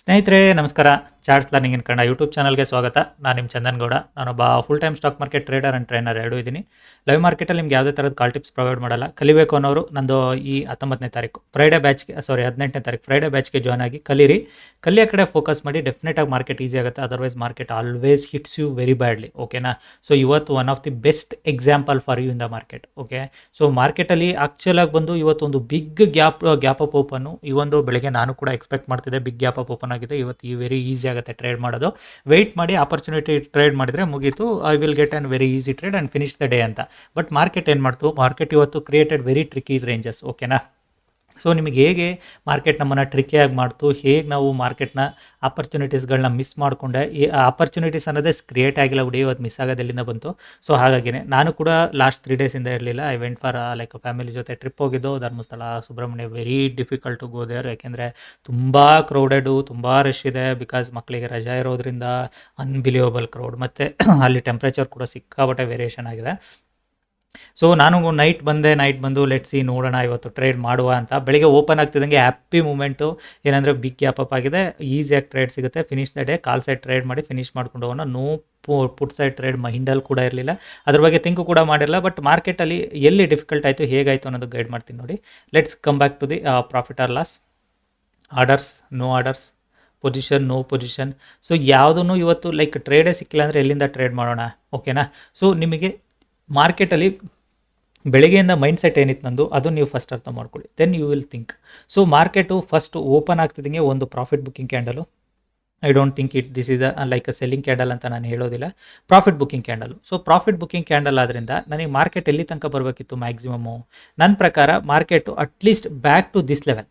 ಸ್ನೇಹಿತರೆ ನಮಸ್ಕಾರ. Charts learning in Kannada YouTube ಚಾನಲ್ಗೆ ಸ್ವಾಗತ. ನಾನು ನಿಮ್ಮ ಚಂದನ್ ಗೌಡ. ನಾನೊಬ್ಬ full time stock market trader and trainer ಎರಡೂ ಇದ್ದೀನಿ. ಲೈವ್ ಮಾರ್ಕೆಟಲ್ಲಿ ನಿಮ್ಗೆ ಯಾವುದೇ ಥರದ ಕಾಲ್ ಟಿಪ್ಸ್ ಪ್ರೊವೈಡ್ ಮಾಡಲ್ಲ. ಕಲಿಬೇಕು ಅನ್ನೋರು ನಂದು ಈ ಹತ್ತೊಂಬತ್ತನೇ ತಾರೀಕು. ಫ್ರೈಡೇ ಬ್ಯಾಚ್ಗೆ ಸಾರಿ ಹದಿನೆಂಟನೇ ತಾರೀಕು. ಫ್ರೈಡೇ ಬ್ಯಾಚ್ಗೆ ಜಾಯ್ನ್ ಆಗಿ ಕಲೀರಿ. ಕಲಿಯೋ ಕಡೆ ಫೋಕಸ್ ಮಾಡಿ ಡೆಫಿನೆಟಾಗಿ ಮಾರ್ಕೆಟ್ ಈಸಿ ಆಗುತ್ತೆ. Otherwise market always hits you very badly ಓಕೆನಾ ಸೊ ಇವತ್ತು one of the best example for you in the market okay so ಮಾರ್ಕೆಟಲ್ಲಿ ಆಕ್ಚುಲಾಗಿ ಬಂದು ಇವತ್ತು ಒಂದು big gap gap up open ಈ ಒಂದು ಬೆಳಗ್ಗೆ ನಾನು ಕೂಡ ಎಕ್ಸ್ಪೆಕ್ಟ್ ಮಾಡ್ತಿದ್ದೆ. ಬಿಗ್ ಗ್ಯಾಪ್ ಅಪ್ ಓಪನ್ ಆಗಿದೆ. ಇವತ್ತು ಈ ವೆರಿ ಈಸಿ ಟ್ರೇಡ್ ಮಾಡೋದು. ವೆಯ್ಟ್ ಮಾಡಿ ಆಪರ್ಚುನಿಟಿ ಟ್ರೇಡ್ ಮಾಡಿದರೆ ಮುಗೀತು. I will get on very easy trade and finish the day ಅಂತ. ಬಟ್ ಮಾರ್ಕೆಟ್ ಏನು ಮಾಡ್ತು? ಮಾರ್ಕೆಟ್ ಇವತ್ತು ಕ್ರಿಯೇಟೆಡ್ ವೆರಿ ಟ್ರಿಕಿ ರೇಂಜಸ್ ಓಕೆನಾ ಸೊ ನಿಮಗೆ ಹೇಗೆ ಮಾರ್ಕೆಟ್ ನಮ್ಮನ್ನು ಟ್ರಿಕಿಯಾಗಿ ಮಾಡ್ತು? ಹೇಗೆ ನಾವು ಮಾರ್ಕೆಟ್ನ ಆಪರ್ಚುನಿಟೀಸ್ಗಳನ್ನ ಮಿಸ್ ಮಾಡಿಕೊಂಡೆ? ಈ ಆಪರ್ಚುನಿಟೀಸ್ ಅನ್ನೋದೇ ಕ್ರಿಯೇಟ್ ಆಗಿಲ್ಲ ಬಿಡಿ ಅದು ಮಿಸ್ ಆಗೋದು ಎಲ್ಲಿಂದ ಬಂತು? ಸೊ ಹಾಗಾಗಿನೇ ನಾನು ಕೂಡ ಲಾಸ್ಟ್ ತ್ರೀ ಡೇಸಿಂದ ಇರಲಿಲ್ಲ. I went for like family ಜೊತೆ ಟ್ರಿಪ್ ಹೋಗಿದ್ದು. Dharmasthala, Subrahmanya very difficult to go there ಯಾಕೆಂದರೆ ತುಂಬ ಕ್ರೌಡೆಡು ತುಂಬ ರಶ್ ಇದೆ. ಬಿಕಾಸ್ ಮಕ್ಕಳಿಗೆ ರಜಾ ಇರೋದ್ರಿಂದ ಅನ್ಬಿಲಿಯಬಲ್ ಕ್ರೌಡ್ ಮತ್ತು ಅಲ್ಲಿ ಟೆಂಪ್ರೇಚರ್ ಕೂಡ ಸಿಕ್ಕಾಪಟ್ಟೆ ವೇರಿಯೇಷನ್ ಆಗಿದೆ. ಸೊ ನಾನು ನೈಟ್ ಬಂದೆ ನೈಟ್ ಬಂದು ಲೆಟ್ಸಿ ನೋಡೋಣ, ಇವತ್ತು ಟ್ರೇಡ್ ಮಾಡುವ ಅಂತ. ಬೆಳಿಗ್ಗೆ ಓಪನ್ ಆಗ್ತಿದ್ದಂಗೆ ಹ್ಯಾಪಿ ಮೂಮೆಂಟು ಏನಂದರೆ ಬಿಗ್ ಗ್ಯಾಪ್ ಅಪ್ ಆಗಿದೆ ಈಸಿಯಾಗಿ ಟ್ರೇಡ್ ಸಿಗುತ್ತೆ. Finish the day call side trade ಮಾಡಿ ಫಿನಿಶ್ ಮಾಡ್ಕೊಂಡು ಹೋಗೋಣ ನೋ ಪುಟ್ ಸೈಡ್ ಟ್ರೇಡ್ ಮಹಿಂಡಲ್ಲಿ ಕೂಡ ಇರಲಿಲ್ಲ. ಅದ್ರ ಬಗ್ಗೆ ಥಿಂಕು ಕೂಡ ಮಾಡಿರಲ್ಲ ಬಟ್ ಮಾರ್ಕೆಟಲ್ಲಿ ಎಲ್ಲಿ ಡಿಫಿಕಲ್ಟ್ ಆಯಿತು, ಹೇಗಾಯಿತು ಅನ್ನೋದು ಗೈಡ್ ಮಾಡ್ತೀನಿ ನೋಡಿ. Let's come back to the profit or loss orders no orders position no position so ಯಾವುದೂ ಇವತ್ತು ಲೈಕ್ ಟ್ರೇಡೇ ಸಿಕ್ಕಿಲ್ಲ ಅಂದರೆ ಎಲ್ಲಿಂದ ಟ್ರೇಡ್ ಮಾಡೋಣ? ಓಕೆನಾ ಸೊ ನಿಮಗೆ ಮಾರ್ಕೆಟಲ್ಲಿ ಬೆಳಗ್ಗೆಯಿಂದ ಮೈಂಡ್ ಸೆಟ್ ಏನಿತ್ತು ನಂದು, ಅದು ನೀವು ಫಸ್ಟ್ ಅರ್ಥ ಮಾಡ್ಕೊಳ್ಳಿ. Then you will think so market first open ಆಗ್ತಿದ್ದಂಗೆ ಒಂದು profit booking candle I don't think it this is like a selling candle ಅಂತ ನಾನು ಹೇಳೋದಿಲ್ಲ. Profit booking candle so profit booking candle ಆದ್ದರಿಂದ ನನಗೆ ಮಾರ್ಕೆಟ್ ಎಲ್ಲಿ ತನಕ ಬರಬೇಕಿತ್ತು ಮ್ಯಾಕ್ಸಿಮಮ್ಮು ನನ್ನ ಪ್ರಕಾರ market at least back to this level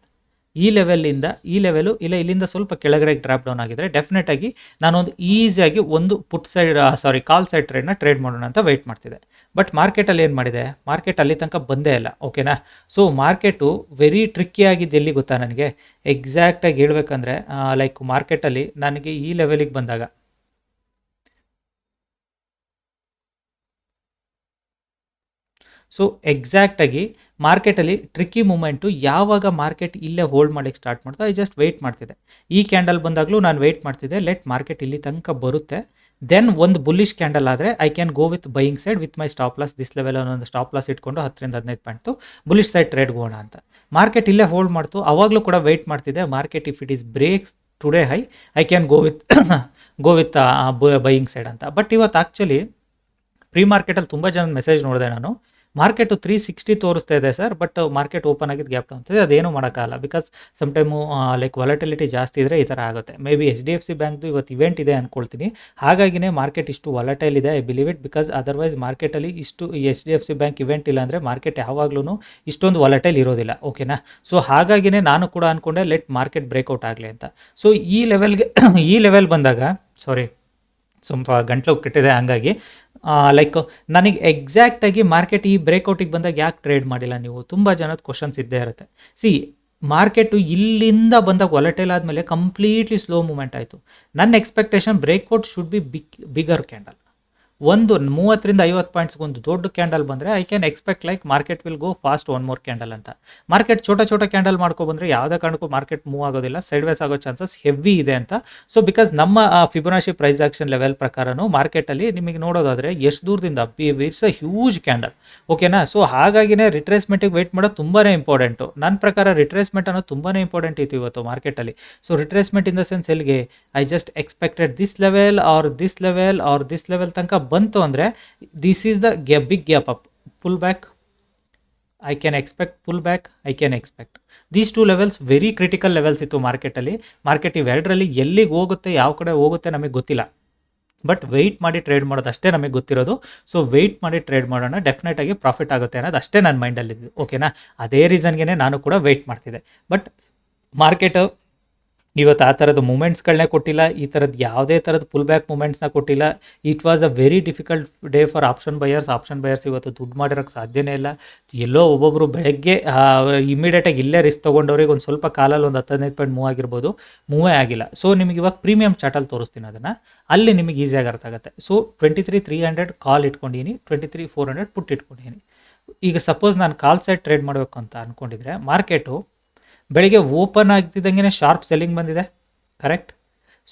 ಈ ಲೆವೆಲಿಂದ ಈ ಲೆವೆಲು ಇಲ್ಲ ಇಲ್ಲಿಂದ ಸ್ವಲ್ಪ ಕೆಳಗಡೆ ಡ್ರಾಪ್ ಡೌನ್ ಆಗಿದ್ರೆ ಡೆಫಿನೆಟ್ ಆಗಿ ನಾನೊಂದು ಈಸಿಯಾಗಿ ಒಂದು put side sorry call side ಟ್ರೇಡ್ನ trade ಮಾಡೋಣ ಅಂತ ವೆಯ್ಟ್ ಮಾಡ್ತಿದೆ ಬಟ್ ಮಾರ್ಕೆಟಲ್ಲಿ ಏನು ಮಾಡಿದೆ? ಮಾರ್ಕೆಟ್ ಅಲ್ಲಿ ತನಕ ಬಂದೇ ಇಲ್ಲ ಓಕೆನಾ ಸೊ ಮಾರ್ಕೆಟು ವೆರಿ ಟ್ರಿಕ್ಕಿ ಆಗಿದ್ದು ಎಲ್ಲಿ ಗೊತ್ತಾ ನನಗೆ? ಎಕ್ಸಾಕ್ಟಾಗಿ ಹೇಳ್ಬೇಕಂದ್ರೆ ಲೈಕ್ ಮಾರ್ಕೆಟಲ್ಲಿ ನನಗೆ ಈ ಲೆವೆಲಿಗೆ ಬಂದಾಗ. ಸೊ ಎಕ್ಸಾಕ್ಟಾಗಿ ಮಾರ್ಕೆಟಲ್ಲಿ ಟ್ರಿಕ್ಕಿ ಮೂಮೆಂಟು ಯಾವಾಗ ಮಾರ್ಕೆಟ್ ಇಲ್ಲೇ ಹೋಲ್ಡ್ ಮಾಡಲಿಕ್ಕೆ ಸ್ಟಾರ್ಟ್ ಮಾಡ್ತಾ ಐ ಜಸ್ಟ್ ವೆಯ್ಟ್ ಮಾಡ್ತಿದ್ದೆ. ಈ ಕ್ಯಾಂಡಲ್ ಬಂದಾಗಲೂ ನಾನು ವೆಯ್ಟ್ ಮಾಡ್ತಿದ್ದೆ. ಲೆಟ್ ಮಾರ್ಕೆಟ್ ಇಲ್ಲಿ ತನಕ ಬರುತ್ತೆ. ದೆನ್ ಒಂದು ಬುಲ್ಲಿಶ್ ಕ್ಯಾಂಡಲ್ ಆದರೆ I can go with buying side with my stop loss this level ಒಂದು ಸ್ಟಾಪ್ ಲಾಸ್ ಇಟ್ಕೊಂಡು ಹತ್ತರಿಂದ ಹದಿನೈದು ಪಾಯಿಂಟು ಬುಲ್ಲಿಶ್ ಸೈಡ್ ಟ್ರೇಡ್ ಹೋಗೋಣ ಅಂತ. ಮಾರ್ಕೆಟ್ ಇಲ್ಲೇ ಹೋಲ್ಡ್ ಮಾಡ್ತು. ಅವಾಗಲೂ ಕೂಡ ವೆಯ್ಟ್ ಮಾಡ್ತಿದ್ದೆ. Market if it is breaks today high I can go with go with buying side ಅಂತ. ಬಟ್ ಇವತ್ತು ಆ್ಯಕ್ಚುಲಿ ಪ್ರೀ ಮಾರ್ಕೆಟಲ್ಲಿ ತುಂಬ ಜನ ಮೆಸೇಜ್ ನೋಡಿದೆ ನಾನು. ಮಾರ್ಕೆಟು ತ್ರೀ ಸಿಕ್ಸ್ಟಿ ತೋರಿಸ್ತಾ ಇದೆ ಸರ್ ಬಟ್ ಮಾರ್ಕೆಟ್ ಓಪನ್ ಆಗಿದ್ದು ಗ್ಯಾಪ್ ಅಂತಿದೆ ಅದೇನು ಮಾಡೋಕ್ಕಾಗಲ್ಲ. Because some time like volatility ಜಾಸ್ತಿ ಇದ್ದರೆ ಈ ಥರ ಆಗುತ್ತೆ. Maybe H D F C ಬ್ಯಾಂಕ್ದು ಇವತ್ತು ಇವೆಂಟ್ ಇದೆ ಅಂದ್ಕೊಳ್ತೀನಿ ಹಾಗಾಗಿನೇ ಮಾರ್ಕೆಟ್ ಇಷ್ಟು ವಾಲಟೈಲ್ ಇದೆ I believe it because otherwise ಮಾರ್ಕೆಟಲ್ಲಿ ಇಷ್ಟು H D F C bank event ಇಲ್ಲ ಅಂದರೆ ಮಾರ್ಕೆಟ್ ಯಾವಾಗಲೂ ಇಷ್ಟೊಂದು ವಾಲಟೈಲ್ ಇರೋದಿಲ್ಲ. ಓಕೆನಾ ಸೊ ಹಾಗಾಗಿನೇ ನಾನು ಕೂಡ ಅಂದ್ಕೊಂಡೆ ಲೆಟ್ ಮಾರ್ಕೆಟ್ ಬ್ರೇಕ್ಔಟ್ ಆಗಲಿ ಅಂತ. ಸೊ ಈ ಲೆವೆಲ್ಗೆ ಈ ಲೆವೆಲ್ ಬಂದಾಗ ಸಾರಿ ಸ್ವಲ್ಪ ಗಂಟ್ಲು ಕೆಟ್ಟಿದೆ ಹಂಗಾಗಿ ಲೈಕ್ ನನಗೆ ಎಕ್ಸಾಕ್ಟಾಗಿ ಮಾರ್ಕೆಟ್ ಈ ಬ್ರೇಕ್ಔಟಿಗೆ ಬಂದಾಗ ಯಾಕೆ ಟ್ರೇಡ್ ಮಾಡಿಲ್ಲ ನೀವು? ತುಂಬ ಜನದ ಕ್ವಶನ್ಸ್ ಇದ್ದೇ ಇರುತ್ತೆ. ಸಿ ಮಾರ್ಕೆಟು ಇಲ್ಲಿಂದ ಬಂದಾಗ ವಾಲಟೈಲ್ ಆದಮೇಲೆ ಕಂಪ್ಲೀಟ್ಲಿ ಸ್ಲೋ ಮೂಮೆಂಟ್ ಆಯಿತು. ನನ್ನ expectation breakout should be big bigger candle ಒಂದು ಮೂವತ್ತರಿಂದ ಐವತ್ತು ಪಾಯಿಂಟ್ಸ್ಗೆ ಒಂದು ದೊಡ್ಡ ಕ್ಯಾಂಡಲ್ ಬಂದರೆ I can expect like market will go fast one more candle ಅಂತ. ಮಾರ್ಕೆಟ್ ಛೋಟ ಛೋಟ ಕ್ಯಾಂಡಲ್ ಮಾಡ್ಕೊಬಂದರೆ ಯಾವುದೇ ಕಾರಣಕ್ಕೂ ಮಾರ್ಕೆಟ್ ಮೂವ್ ಆಗೋದಿಲ್ಲ ಸೈಡ್ ವೇಸ್ ಆಗೋ ಚಾನ್ಸಸ್ ಹೆವಿ ಇದೆ ಅಂತ. ಸೊ ಬಿಕಾಸ್ ನಮ್ಮ ಫಿಬೊನಾಶಿ ಪ್ರೈಸ್ ಆಕ್ಷನ್ ಲೆವೆಲ್ ಪ್ರಕಾರನೂ ಮಾರ್ಕೆಟಲ್ಲಿ ನಿಮಗೆ ನೋಡೋದಾದರೆ ಎಷ್ಟು ದೂರದಿಂದ be it's a huge candle ಓಕೆನಾ ಸೊ ಹಾಗಾಗಿನೇ ರಿಟ್ರೇಸ್ಮೆಂಟಿಗೆ ವೆಯ್ಟ್ ಮಾಡೋದು ತುಂಬಾ ಇಂಪಾರ್ಟೆಂಟು ನನ್ನ ಪ್ರಕಾರ ರಿಟ್ರೇಸ್ಮೆಂಟ್ ಅನ್ನೋದು ತುಂಬಾ ಇಂಪಾರ್ಟೆಂಟ್ ಇತ್ತು ಇವತ್ತು ಮಾರ್ಕೆಟಲ್ಲಿ so retracement in the sense ಎಲ್ಲಿಗೆ? I just expected this level or this level or this level ತನಕ ಬಂತು ಅಂದರೆ this is the ಗ್ಯಾ big gap up pull back I can expect pull back I can expect these two levels very critical levels ಇತ್ತು ಮಾರ್ಕೆಟಲ್ಲಿ market ಇವೆರಡರಲ್ಲಿ ಎಲ್ಲಿಗೆ ಹೋಗುತ್ತೆ, ಯಾವ ಕಡೆ ಹೋಗುತ್ತೆ ನಮಗೆ ಗೊತ್ತಿಲ್ಲ. ಬಟ್ ವೆಯ್ಟ್ ಮಾಡಿ ಟ್ರೇಡ್ ಮಾಡೋದು ಅಷ್ಟೇ ನಮಗೆ ಗೊತ್ತಿರೋದು. ಸೊ ವೆಯ್ಟ್ ಮಾಡಿ ಟ್ರೇಡ್ ಮಾಡೋಣ ಡೆಫಿನೆಟ್ ಆಗಿ ಪ್ರಾಫಿಟ್ ಆಗುತ್ತೆ ಅನ್ನೋದು ಅಷ್ಟೇ ನನ್ನ ಮೈಂಡಲ್ಲಿ ಓಕೆನಾ ಅದೇ ರೀಸನ್ಗೆ ನಾನು ಕೂಡ ವೆಯ್ಟ್ ಮಾಡ್ತಿದ್ದೆ. ಬಟ್ ಮಾರ್ಕೆಟು ಇವತ್ತು ಆ ಥರದ ಮೂಮೆಂಟ್ಸ್ಗಳನ್ನೇ ಕೊಟ್ಟಿಲ್ಲ, ಈ ಥರದ ಯಾವುದೇ ಥರದ ಪುಲ್ ಬ್ಯಾಕ್ ಮೂಮೆಂಟ್ಸ್ನ ಕೊಟ್ಟಿಲ್ಲ. It was a very difficult day for option buyers option buyers ಇವತ್ತು ದುಡ್ಡು ಮಾಡಿರೋಕ್ಕೆ ಸಾಧ್ಯನೇ ಇಲ್ಲ. ಎಲ್ಲೋ ಒಬ್ಬೊಬ್ಬರು ಬೆಳಗ್ಗೆ ಇಮಿಡಿಯೇಟಾಗಿ ಇಲ್ಲೇ ರಿಸ್ಕ್ ತೊಗೊಂಡವ್ರಿಗೆ ಒಂದು ಸ್ವಲ್ಪ ಕಾಲಲ್ಲಿ ಒಂದು ಹತ್ತನೇ ಪಾಯಿಂಟ್ ಮೂವ್ ಆಗಿರ್ಬೋದು. ಮೂವೇ ಆಗಿಲ್ಲ. ಸೊ ನಿಮಗೆ ಇವಾಗ ಪ್ರೀಮಿಯಂ ಚಾರ್ಟಲ್ಲಿ ತೋರಿಸ್ತೀನಿ ಅದನ್ನು. ಅಲ್ಲಿ ನಿಮಗೆ ಈಸಿಯಾಗಿ ಅರ್ಥ ಆಗುತ್ತೆ. So twenty three three hundred call ಇಟ್ಕೊಂಡಿನಿ twenty three four hundred put ಇಟ್ಕೊಂಡಿನಿ ಈಗ ಸಪೋಸ್ ನಾನು ಕಾಲ್ ಸೈಡ್ ಟ್ರೇಡ್ ಮಾಡಬೇಕು ಅಂತ ಅಂದ್ಕೊಂಡಿದ್ರೆ ಮಾರ್ಕೆಟು ಬೆಳಿಗ್ಗೆ ಓಪನ್ ಆಗ್ತಿದ್ದಂಗೆ ಶಾರ್ಪ್ ಸೆಲ್ಲಿಂಗ್ ಬಂದಿದೆ. Correct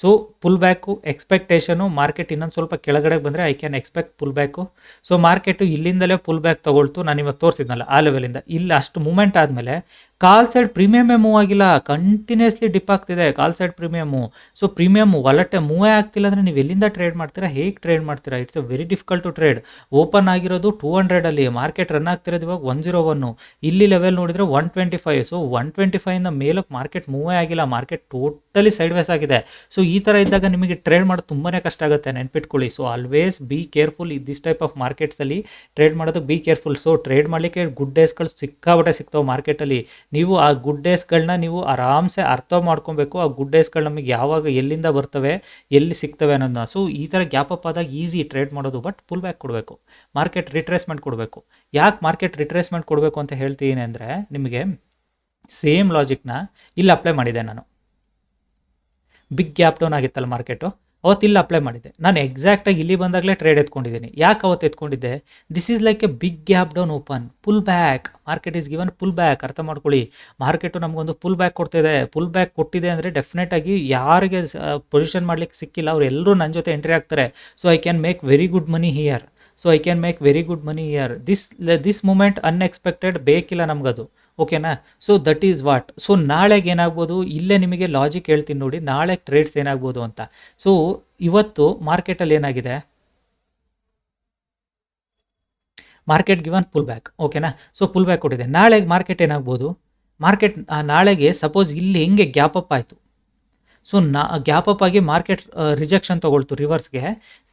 so pull back expectation market ಇನ್ನೊಂದು ಸ್ವಲ್ಪ ಕೆಳಗಡೆ ಬಂದರೆ I can expect pull back so market ಇಲ್ಲಿಂದಲೇ ಪುಲ್ ಬ್ಯಾಕ್ ತೊಗೊಳ್ತು. ನಾನು ಇವಾಗ ತೋರಿಸಿದ್ನಲ್ಲ, ಆ ಲೆವೆಲಿಂದ ಇಲ್ಲಿ, ಅಷ್ಟು ಮೂಮೆಂಟ್ ಆದಮೇಲೆ ಕಾಲ್ ಸೈಡ್ ಪ್ರೀಮಿಯಮೇ ಮೂವ್ ಆಗಿಲ್ಲ ಕಂಟಿನ್ಯೂಸ್ಲಿ ಡಿಪ್ ಆಗ್ತಿದೆ call side premium so premium ಒಲಟೆ ಮೂವೇ ಆಗ್ತಿಲ್ಲ ಅಂದರೆ ನೀವು ಎಲ್ಲಿಂದ ಟ್ರೇಡ್ ಮಾಡ್ತೀರಾ? ಹೇಗೆ ಟ್ರೇಡ್ ಮಾಡ್ತೀರಾ? It's a very difficult to trade open ಆಗಿರೋದು ಟೂ ಹಂಡ್ರೆಡಲ್ಲಿ ಮಾರ್ಕೆಟ್ ರನ್ ಆಗ್ತಿರೋದು ಇವಾಗ ಒನ್ ಜೀರೋ ಒನ್ನು ಇಲ್ಲಿ ಲೆವೆಲ್ ನೋಡಿದರೆ one twenty five so one twenty ಫೈವ್ನ ಮೇಲಕ್ಕೆ ಮಾರ್ಕೆಟ್ ಮೂವೇ ಆಗಿಲ್ಲ ಮಾರ್ಕೆಟ್ ಟೋಟಲಿ ಸೈಡ್ ವೇಸ್ ಆಗಿದೆ. ಸೊ ಈ ಥರ ಇದ್ದಾಗ ನಿಮಗೆ ಟ್ರೇಡ್ ಮಾಡೋದು ತುಂಬಾ ಕಷ್ಟ ಆಗುತ್ತೆ, ನೆನ್ಪಿಟ್ಕೊಳ್ಳಿ. So always be careful this type of ಮಾರ್ಕೆಟ್ಸಲ್ಲಿ trade ಮಾಡೋದಕ್ಕೆ ಬಿ ಕೇರ್ಫುಲ್ ಸೊ ಟ್ರೇಡ್ ಮಾಡಲಿಕ್ಕೆ ಗುಡ್ ಡೇಸ್ಗಳು ಸಿಕ್ಕಾಬಟ್ಟೆ ಸಿಗ್ತಾವೆ ಮಾರ್ಕೆಟಲ್ಲಿ ನೀವು ಆ ಗುಡ್ ಡೇಸ್ಗಳನ್ನ ನೀವು ಆರಾಮ್ಸೆ ಅರ್ಥ ಮಾಡ್ಕೊಬೇಕು. ಆ ಗುಡ್ ಡೇಸ್ಗಳು ನಮಗೆ ಯಾವಾಗ ಎಲ್ಲಿಂದ ಬರ್ತವೆ, ಎಲ್ಲಿ ಸಿಗ್ತವೆ ಅನ್ನೋದನ್ನ ಸೊ ಈ ಥರ ಗ್ಯಾಪ್ ಅಪ್ ಆದಾಗ ಈಸಿ ಟ್ರೇಡ್ ಮಾಡೋದು ಬಟ್ ಪುಲ್ ಬ್ಯಾಕ್ ಕೊಡಬೇಕು. ಮಾರ್ಕೆಟ್ ರಿಟ್ರೇಸ್ಮೆಂಟ್ ಕೊಡಬೇಕು. ಯಾಕೆ ಮಾರ್ಕೆಟ್ ರಿಟ್ರೇಸ್ಮೆಂಟ್ ಕೊಡಬೇಕು ಅಂತ ಹೇಳ್ತೀನಿ ಅಂದರೆ, ನಿಮಗೆ ಸೇಮ್ ಲಾಜಿಕ್ನ ಇಲ್ಲಿ ಅಪ್ಲೈ ಮಾಡಿದೆ ನಾನು. ಬಿಗ್ ಗ್ಯಾಪ್ ಡೌನ್ ಆಗಿತ್ತಲ್ಲ ಮಾರ್ಕೆಟು ಅವತ್ತು ಇಲ್ಲಿ ಅಪ್ಲೈ ಮಾಡಿದ್ದೆ. ನಾನು ಎಕ್ಸಾಕ್ಟಾಗಿ ಇಲ್ಲಿ ಬಂದಾಗಲೇ ಟ್ರೇಡ್ ಎತ್ಕೊಂಡಿದ್ದೀನಿ. ಯಾಕೆ ಅವತ್ತು ಎತ್ಕೊಂಡಿದ್ದೆ? This is like a big gap down open pull back market is given pull back ಅರ್ಥ ಮಾಡ್ಕೊಳ್ಳಿ. ಮಾರ್ಕೆಟು ನಮಗೊಂದು ಪುಲ್ ಬ್ಯಾಕ್ ಕೊಡ್ತಿದೆ. ಪುಲ್ ಬ್ಯಾಕ್ ಕೊಟ್ಟಿದೆ ಅಂದರೆ ಡೆಫಿನೆಟಾಗಿ ಯಾರಿಗೆ ಪೊಸಿಷನ್ ಮಾಡ್ಲಿಕ್ಕೆ ಸಿಕ್ಕಿಲ್ಲ. ಅವರೆಲ್ಲರೂ ನನ್ನ ಜೊತೆ ಎಂಟ್ರಿ ಆಗ್ತಾರೆ so I can make very good money here so I can make very good money here this this moment unexpected ಬೇಕಿಲ್ಲ ನಮಗದು. ಓಕೆನಾ? So that is what so ನಾಳೆಗೆ ಏನಾಗ್ಬೋದು? ಇಲ್ಲೇ ನಿಮಗೆ ಲಾಜಿಕ್ ಹೇಳ್ತೀನಿ ನೋಡಿ. ನಾಳೆ ಟ್ರೇಡ್ಸ್ ಏನಾಗ್ಬೋದು ಅಂತ. ಸೊ ಇವತ್ತು ಮಾರ್ಕೆಟಲ್ಲಿ ಏನಾಗಿದೆ? ಮಾರ್ಕೆಟ್ ಗಿವನ್ ಪುಲ್ ಬ್ಯಾಕ್ ಓಕೆನಾ? ಸೊ ಪುಲ್ ಬ್ಯಾಕ್ ಕೊಟ್ಟಿದೆ. ನಾಳೆಗೆ ಮಾರ್ಕೆಟ್ ಏನಾಗ್ಬೋದು? ಮಾರ್ಕೆಟ್ ನಾಳೆಗೆ ಸಪೋಸ್ ಇಲ್ಲಿ ಹೆಂಗೆ ಗ್ಯಾಪ್ ಅಪ್ ಆಯಿತು. ಸೊ ನಾ ಗ್ಯಾಪ್ ಅಪ್ ಆಗಿ ಮಾರ್ಕೆಟ್ ರಿಜೆಕ್ಷನ್ ತೊಗೊಳ್ತು ರಿವರ್ಸ್ಗೆ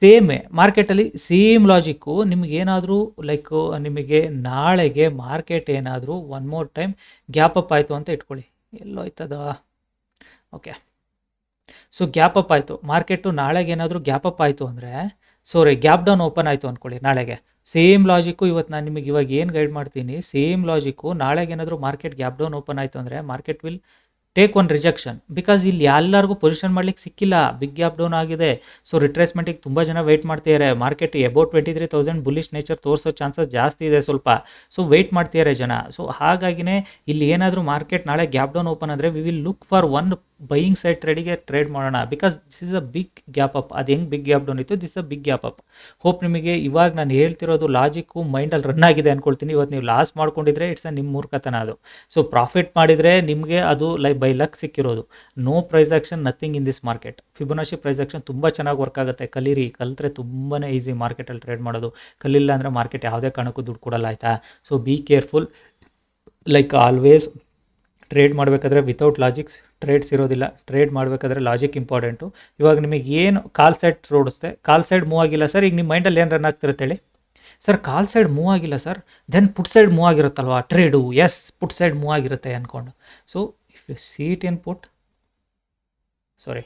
ಸೇಮೇ ಮಾರ್ಕೆಟಲ್ಲಿ ಸೇಮ್ ಲಾಜಿಕ್ಕು ನಿಮಗೇನಾದರೂ ಲೈಕ್ ನಿಮಗೆ ನಾಳೆಗೆ ಮಾರ್ಕೆಟ್ ಏನಾದರೂ one more time gap up ಆಯಿತು ಅಂತ ಇಟ್ಕೊಳ್ಳಿ. ಎಲ್ಲೋಯ್ತದ? ಓಕೆ ಸೊ ಗ್ಯಾಪ್ ಅಪ್ ಆಯಿತು. ಮಾರ್ಕೆಟು ನಾಳೆಗೆ ಏನಾದರೂ ಗ್ಯಾಪ್ ಅಪ್ ಆಯಿತು ಅಂದರೆ ಸೋರಿ ಗ್ಯಾಪ್ ಡೌನ್ ಓಪನ್ ಆಯಿತು ಅಂದ್ಕೊಳ್ಳಿ ನಾಳೆಗೆ. ಸೇಮ್ ಲಾಜಿಕ್ಕು ಇವತ್ತು ನಾನು ನಿಮಗೆ ಇವಾಗ ಏನು ಗೈಡ್ ಮಾಡ್ತೀನಿ? ಸೇಮ್ ಲಾಜಿಕ್ಕು ನಾಳೆಗೆ ಏನಾದರೂ ಮಾರ್ಕೆಟ್ ಗ್ಯಾಪ್ ಡೌನ್ ಓಪನ್ ಆಯಿತು ಅಂದರೆ market will take one rejection because ಇಲ್ಲಿ ಎಲ್ಲರಿಗೂ ಪೊಸಿಷನ್ ಮಾಡ್ಲಿಕ್ಕೆ ಸಿಕ್ಕಿಲ್ಲ. ಬಿಗ್ ಗ್ಯಾಪ್ ಡೌನ್ ಆಗಿದೆ. ಸೊ ರಿಟ್ರೇಸ್ಮೆಂಟಿಗೆ ತುಂಬ ಜನ ವೆಯ್ಟ್ ಮಾಡ್ತಿದ್ದಾರೆ. Market about twenty three thousand bullish nature ತೋರಿಸೋ ಚಾನ್ಸಸ್ ಜಾಸ್ತಿ ಇದೆ ಸ್ವಲ್ಪ. ಸೊ ವೆಯ್ಟ್ ಮಾಡ್ತಿದ್ದಾರೆ ಜನ. ಸೊ ಹಾಗಾಗಿನೇ ಇಲ್ಲಿ ಏನಾದರೂ ಮಾರ್ಕೆಟ್ ನಾಳೆ ಗ್ಯಾಪ್ ಡೌನ್ ಓಪನ್ ಆದರೆ we will look for one buying side ಟ್ರೇಡಿಗೆ ಟ್ರೇಡ್ ಮಾಡೋಣ. Because this is a big gap up ಅದು ಹೆಂಗೆ ಬಿಗ್ ಗ್ಯಾಪ್ ಡೌನ್ ಇತ್ತು? This a big gap up hope ನಿಮಗೆ ಇವಾಗ ನಾನು ಹೇಳ್ತಿರೋದು ಲಾಜಿಕ್ಕು ಮೈಂಡಲ್ಲಿ ರನ್ ಆಗಿದೆ ಅಂದ್ಕೊಳ್ತೀನಿ ಇವತ್ತು ನೀವು ಲಾಸ್ ಮಾಡ್ಕೊಂಡಿದ್ರೆ ಇಟ್ಸ್ ಅ ನಿಮ್ಮ ಮೂರ್ಖತನ ಅದು. ಸೊ ಪ್ರಾಫಿಟ್ ಮಾಡಿದರೆ ನಿಮಗೆ ಅದು ಲೈ ಬೈ ಲಕ್ ಸಿಕ್ಕಿರೋದು. No price action nothing in this market Fibonacci price action ತುಂಬ ಚೆನ್ನಾಗಿ ವರ್ಕ್ ಆಗುತ್ತೆ. ಕಲೀರಿ. ಕಲಿತ್ರೆ ತುಂಬಾ ಈಸಿ ಮಾರ್ಕೆಟಲ್ಲಿ ಟ್ರೇಡ್ ಮಾಡೋದು. ಕಲಿಲ್ಲ ಅಂದರೆ ಮಾರ್ಕೆಟ್ ಯಾವುದೇ ಕಾರಣಕ್ಕೂ ದುಡ್ಡು ಕೊಡಲ್ಲ, ಆಯಿತಾ? So be careful like always trade ಮಾಡಬೇಕಾದ್ರೆ ವಿತೌಟ್ ಲಾಜಿಕ್ಸ್ ಟ್ರೇಡ್ಸ್ ಇರೋದಿಲ್ಲ. ಟ್ರೇಡ್ ಮಾಡಬೇಕಾದ್ರೆ ಲಾಜಿಕ್ ಇಂಪಾರ್ಟೆಂಟು ಇವಾಗ ನಿಮಗೆ ಏನು ಕಾಲ್ ಸೈಡ್ ರೋಡಿಸ್ತೆ ಕಾಲ್ ಸೈಡ್ ಮೂವ್ ಆಗಿಲ್ಲ ಸರ್ ಈಗ ನಿಮ್ಮ ಮೈಂಡಲ್ಲಿ ಏನು ರನ್ ಆಗ್ತಿರುತ್ತೆ ಹೇಳಿ. ಸರ್ ಕಾಲ್ ಸೈಡ್ ಮೂವ್ ಆಗಿಲ್ಲ sir then put side move ಆಗಿರುತ್ತಲ್ವಾ? Trade S put side move ಆಗಿರುತ್ತೆ ಅಂದ್ಕೊಂಡು so if you see it in put sorry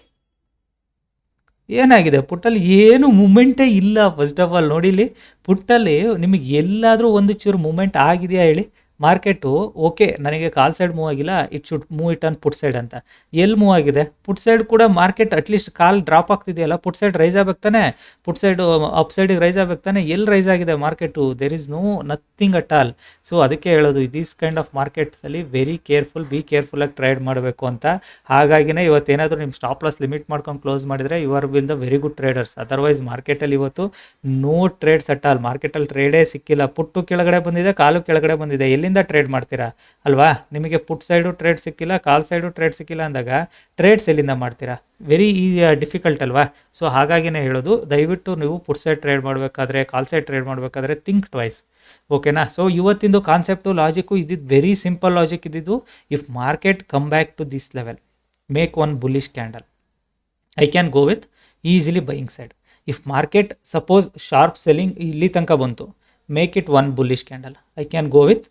ಏನಾಗಿದೆ? ಪುಟ್ಟಲ್ಲಿ ಏನು ಮೂಮೆಂಟೇ ಇಲ್ಲ. ಫಸ್ಟ್ ಆಫ್ ಆಲ್ ನೋಡಿಲಿ ಪುಟ್ಟಲ್ಲಿ ನಿಮಗೆ ಎಲ್ಲಾದರೂ ಒಂದು ಚೂರು ಮೂಮೆಂಟ್ ಆಗಿದೆಯಾ ಹೇಳಿ? ಮಾರ್ಕೆಟು, ಓಕೆ, ನನಗೆ ಕಾಲ್ ಸೈಡ್ ಮೂವ್ ಆಗಿಲ್ಲ it should move it on put side ಅಂತ. ಎಲ್ಲಿ ಮೂವ್ ಆಗಿದೆ? ಪುಟ್ ಸೈಡ್ ಕೂಡ market at least call drop ಆಗ್ತಿದೆಯಲ್ಲ put side rise ಆಗ್ಬೇಕು ತಾನೆ? ಪುಟ್ ಸೈಡ್ ಅಪ್ ಸೈಡಿಗೆ ರೈಸ್ ಆಗ್ಬೇಕು ತಾನೆ? ಎಲ್ಲಿ ರೈಸ್ ಆಗಿದೆ market? There is no nothing at all so ಅದಕ್ಕೆ ಹೇಳೋದು ದಿಸ್ ಕೈಂಡ್ ಆಫ್ ಮಾರ್ಕೆಟ್ಸಲ್ಲಿ ವೆರಿ ಕೇರ್ಫುಲ್ ಬಿ ಕೇರ್ಫುಲ್ಲಾಗಿ ಟ್ರೇಡ್ ಮಾಡಬೇಕು ಅಂತ. ಹಾಗಾಗಿನೇ ಇವತ್ತೇನಾದರೂ ನಿಮ್ಮ ಸ್ಟಾಪ್ ಲಾಸ್ ಲಿಮಿಟ್ ಮಾಡ್ಕೊಂಡು ಕ್ಲೋಸ್ ಮಾಡಿದರೆ you are will the very good traders otherwise ಮಾರ್ಕೆಟಲ್ಲಿ ಇವತ್ತು ನೋ ಟ್ರೇಡ್ಸ್ ಅಟ್ ಆಲ್ ಮಾರ್ಕೆಟಲ್ಲಿ ಟ್ರೇಡೇ ಸಿಕ್ಕಿಲ್ಲ. ಪುಟ್ಟು ಕೆಳಗಡೆ ಬಂದಿದೆ, ಕಾಲು ಕೆಳಗಡೆ ಬಂದಿದೆ. ಎಲ್ಲಿಂದ ಟ್ರೇಡ್ ಮಾಡ್ತೀರಾ? ಅಲ್ವಾ? ನಿಮಗೆ ಪುಟ್ ಸೈಡು ಟ್ರೇಡ್ ಸಿಕ್ಕಿಲ್ಲ, ಕಾಲ್ ಸೈಡು ಟ್ರೇಡ್ ಸಿಕ್ಕಿಲ್ಲ ಅಂದಾಗ ಟ್ರೇಡ್ಸ್ ಎಲ್ಲಿಂದ ಮಾಡ್ತೀರಾ? ವೆರಿ ಈ ಡಿಫಿಕಲ್ಟ್ ಅಲ್ವಾ? ಸೊ ಹಾಗಾಗಿನೇ ಹೇಳೋದು, ದಯವಿಟ್ಟು ನೀವು ಪುಟ್ ಸೈಡ್ ಟ್ರೇಡ್ ಮಾಡಬೇಕಾದ್ರೆ, ಕಾಲ್ ಸೈಡ್ ಟ್ರೇಡ್ ಮಾಡಬೇಕಾದ್ರೆ ಥಿಂಕ್ ಟ್ವೈಸ್ ಓಕೆನಾ ಸೊ ಇವತ್ತಿಂದು ಕಾನ್ಸೆಪ್ಟು ಲಾಜಿಕ್ಕು ಇದ್ದಿದ್ದು ವೆರಿ ಸಿಂಪಲ್ ಲಾಜಿಕ್ ಇದ್ದಿದ್ದು if market come back to this level make one bullish candle I can go with easily buying side if market suppose sharp selling ಇಲ್ಲಿ ತನಕ ಬಂತು make it one bullish candle I can go with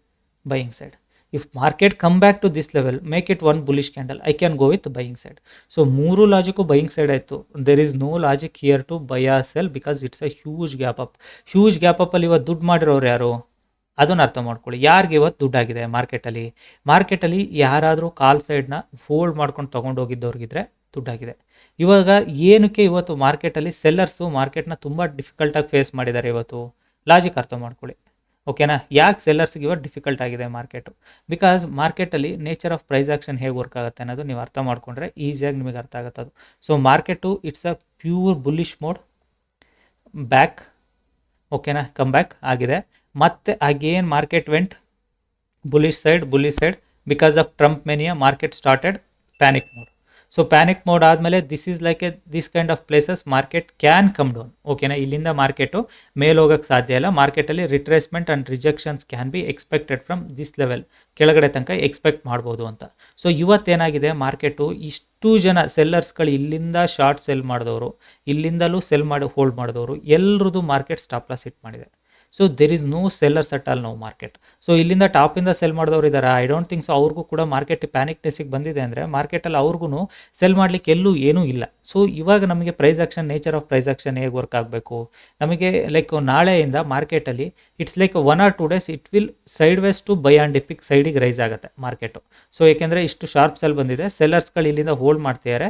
buying side if market come back to this level make it one bullish candle I can go with buying side so ಮೂರು logic buying side ಆಯಿತು there is no logic here to buy a sell because it's a huge gap up huge gap ಅಪ್ಪಲ್ಲಿ ಇವತ್ತು ದುಡ್ಡು ಮಾಡಿರೋರು ಯಾರು? ಅದನ್ನು ಅರ್ಥ ಮಾಡ್ಕೊಳ್ಳಿ. ಯಾರಿಗೆ ಇವತ್ತು ದುಡ್ಡಾಗಿದೆ ಮಾರ್ಕೆಟಲ್ಲಿ ಮಾರ್ಕೆಟಲ್ಲಿ ಯಾರಾದರೂ ಕಾಲ್ ಸೈಡ್ನ ಫೋಲ್ಡ್ ಮಾಡ್ಕೊಂಡು ತೊಗೊಂಡೋಗಿದ್ದವ್ರಿಗಿದ್ರೆ ದುಡ್ಡಾಗಿದೆ ಇವಾಗ ಏನಕ್ಕೆ ಇವತ್ತು ಮಾರ್ಕೆಟಲ್ಲಿ ಸೆಲ್ಲರ್ಸು ಮಾರ್ಕೆಟ್ನ ತುಂಬ ಡಿಫಿಕಲ್ಟಾಗಿ ಫೇಸ್ ಮಾಡಿದ್ದಾರೆ ಇವತ್ತು? ಲಾಜಿಕ್ ಅರ್ಥ ಮಾಡ್ಕೊಳ್ಳಿ. ಓಕೆನಾ ಯಾಕೆ ಸೆಲ್ಲರ್ಸ್ಗೆ ಇವತ್ತು ಡಿಫಿಕಲ್ಟ್ ಆಗಿದೆ ಮಾರ್ಕೆಟು ಬಿಕಾಸ್ ಮಾರ್ಕೆಟಲ್ಲಿ ನೇಚರ್ ಆಫ್ ಪ್ರೈಸ್ ಆಕ್ಷನ್ ಹೇಗೆ ವರ್ಕ್ ಆಗುತ್ತೆ ಅನ್ನೋದು ನೀವು ಅರ್ಥ ಮಾಡ್ಕೊಂಡ್ರೆ ಈಸಿಯಾಗಿ ನಿಮಗೆ ಅರ್ಥ ಆಗುತ್ತೆ ಅದು. So market it's a pure bullish mode back ಓಕೆನಾ ಕಮ್ ಬ್ಯಾಕ್ ಆಗಿದೆ. ಮತ್ತೆ again market went bullish side bullish side because of Trump mania market started panic mode. So panic mode ಆದಮೇಲೆ this is like a this kind of places market can come down ಓಕೆನಾ ಇಲ್ಲಿಂದ market ಮೇಲೆ ಹೋಗೋಕ್ಕೆ ಸಾಧ್ಯ ಇಲ್ಲ. ಮಾರ್ಕೆಟಲ್ಲಿ retracement and rejections can be expected from this level ಕೆಳಗಡೆ ತನಕ ಎಕ್ಸ್ಪೆಕ್ಟ್ ಮಾಡ್ಬೋದು ಅಂತ. ಸೊ ಇವತ್ತೇನಾಗಿದೆ? ಮಾರ್ಕೆಟು ಇಷ್ಟು ಜನ ಸೆಲ್ಲರ್ಸ್ಗಳು ಇಲ್ಲಿಂದ ಶಾರ್ಟ್ ಸೆಲ್ ಮಾಡಿದವರು, ಇಲ್ಲಿಂದಲೂ ಸೆಲ್ ಮಾಡಿ ಹೋಲ್ಡ್ ಮಾಡಿದವರು ಎಲ್ಲರದ್ದು ಮಾರ್ಕೆಟ್ ಸ್ಟಾಪ್ ಲಾಸ್ ಹಿಟ್ ಮಾಡಿದೆ. So there is no sellers at all no market so ಇಲ್ಲಿಂದ ಟಾಪಿಂದ ಸೆಲ್ ಮಾಡಿದವರು ಇದ್ದಾರೆ ಐ ಡೋಂಟ್ ಥಿಂಕ್ ಸೊ ಅವ್ರಿಗೂ ಕೂಡ ಮಾರ್ಕೆಟ್ ಪ್ಯಾನಿಕ್ನೆಸ್ಸಿಗೆ ಬಂದಿದೆ ಅಂದರೆ ಮಾರ್ಕೆಟಲ್ಲಿ ಅವ್ರಿಗೂ ಸೆಲ್ ಮಾಡಲಿಕ್ಕೆ ಎಲ್ಲೂ ಏನೂ ಇಲ್ಲ. ಸೊ ಇವಾಗ ನಮಗೆ price action nature of price action ಹೇಗೆ ವರ್ಕ್ ಆಗಬೇಕು? ನಮಗೆ ಲೈಕ್ ನಾಳೆಯಿಂದ ಮಾರ್ಕೆಟಲ್ಲಿ it's like one or two days it will sideways to buy and ಡಿಪಿಕ್ ಸೈಡಿಗೆ ರೈಸ್ ಆಗುತ್ತೆ ಮಾರ್ಕೆಟು ಸೊ ಏಕೆಂದರೆ ಇಷ್ಟು ಶಾರ್ಪ್ ಸೆಲ್ ಬಂದಿದೆ. ಸೆಲ್ಲರ್ಸ್ಗಳು ಇಲ್ಲಿಂದ ಹೋಲ್ಡ್ ಮಾಡ್ತಿದ್ದಾರೆ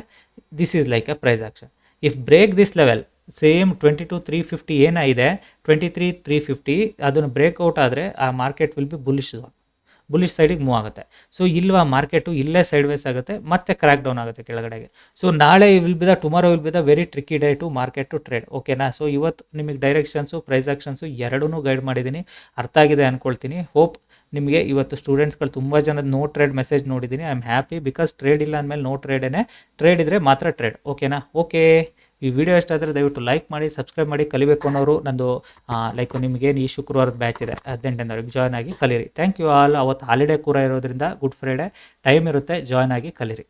this is like a price action if break this level same twenty two three fifty ಏನಾಗಿದೆ twenty three three fifty, ಅದನ್ನು breakout ಆದರೆ ಆ market will be bullish bullish ಸೈಡಿಗೆ ಮೂವ್ ಆಗುತ್ತೆ. ಸೊ ಇಲ್ವಾ ಮಾರ್ಕೆಟು ಇಲ್ಲೇ ಸೈಡ್ ವೇಸ್ ಆಗುತ್ತೆ, ಮತ್ತೆ ಕ್ರ್ಯಾಕ್ ಡೌನ್ ಆಗುತ್ತೆ ಕೆಳಗಡೆಗೆ. ಸೊ ನಾಳೆ will be the tomorrow will be the very tricky day to market to trade ಓಕೆನಾ ಸೊ ಇವತ್ತು ನಿಮಗೆ ಡೈರೆಕ್ಷನ್ಸು ಪ್ರೈಸ್ ಆಕ್ಷನ್ಸು ಎರಡೂ ಗೈಡ್ ಮಾಡಿದ್ದೀನಿ. ಅರ್ಥ ಆಗಿದೆ ಅಂದ್ಕೊಳ್ತೀನಿ ಹೋಪ್ ನಿಮಗೆ ಇವತ್ತು ಸ್ಟೂಡೆಂಟ್ಸ್ಗಳು ತುಂಬ ಜನದ ನೋ ಟ್ರೇಡ್ ಮೆಸೇಜ್ ನೋಡಿದ್ದೀನಿ. I am happy because trade ಇಲ್ಲ ಅಂದಮೇಲೆ ನೋ ಟ್ರೇಡೇ ಟ್ರೇಡ್ ಇದ್ದರೆ ಮಾತ್ರ ಟ್ರೇಡ್ ಓಕೆನಾ ಓಕೆ ಈ ವಿಡಿಯೋ ಇಷ್ಟ ಆದರೆ ದಯವಿಟ್ಟು ಲೈಕ್ ಮಾಡಿ ಸಬ್ಸ್ಕ್ರೈಬ್ ಮಾಡಿ, ಕಲಿಬೇಕು ಅನ್ನೋರು ನಂದು ಲೈಕ್ ನಿಮಗೇನು ಈ ಶುಕ್ರವಾರದ ಬ್ಯಾಚ್ ಇದೆ. ಹದಿನೆಂಟನೇ ತಾರೀಕು ಜಾಯ್ನ್ ಆಗಿ ಕಲೀರಿ. ಥ್ಯಾಂಕ್ ಯು ಆಲ್ ಅವತ್ತು ಹಾಲಿಡೇ ಕೂಡ ಇರೋದ್ರಿಂದ ಗುಡ್ ಫ್ರೈಡೇ ಟೈಮ್ ಇರುತ್ತೆ ಜಾಯ್ನ್ ಆಗಿ ಕಲೀರಿ.